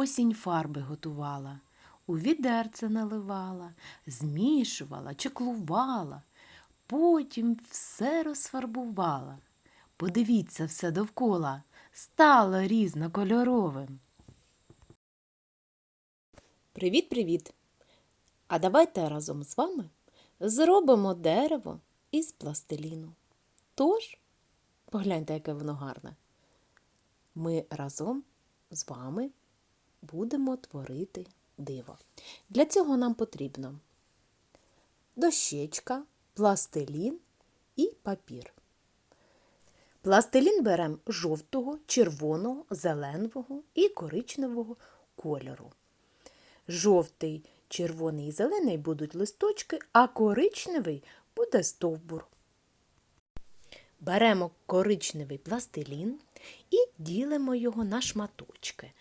Осінь фарби готувала, у відерце наливала, змішувала, чеклувала, потім все розфарбувала. Подивіться все довкола, стало різнокольоровим. Привіт-привіт! А давайте разом з вами зробимо дерево із пластиліну. Тож, погляньте, яке воно гарне. Ми разом з вами будемо творити диво. Для цього нам потрібно дощечка, пластилін і папір. Пластилін беремо жовтого, червоного, зеленого і коричневого кольору. Жовтий, червоний і зелений будуть листочки, а коричневий буде стовбур. Беремо коричневий пластилін і ділимо його на шматочки.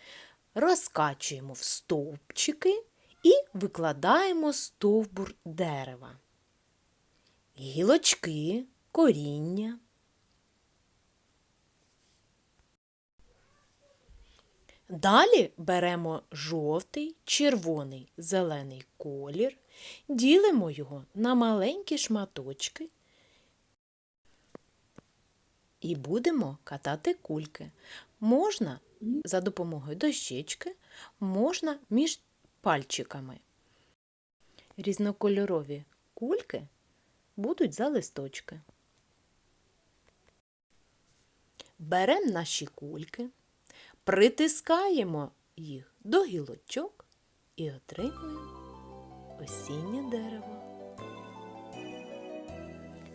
Розкачуємо в стовпчики і викладаємо стовбур дерева. Гілочки, коріння. Далі беремо жовтий, червоний, зелений колір, ділимо його на маленькі шматочки і будемо катати кульки. Можна за допомогою дощечки, можна між пальчиками. Різнокольорові кульки будуть за листочки. Беремо наші кульки, притискаємо їх до гілочок і отримуємо осіннє дерево.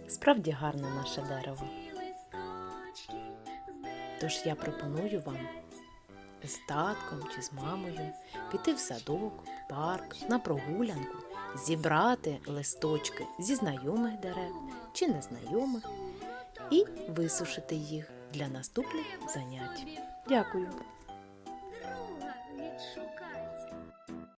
Справді гарне наше дерево. Тож я пропоную вам з татком чи з мамою піти в садок, парк, на прогулянку, зібрати листочки зі знайомих дерев чи незнайомих і висушити їх для наступних занять. Дякую!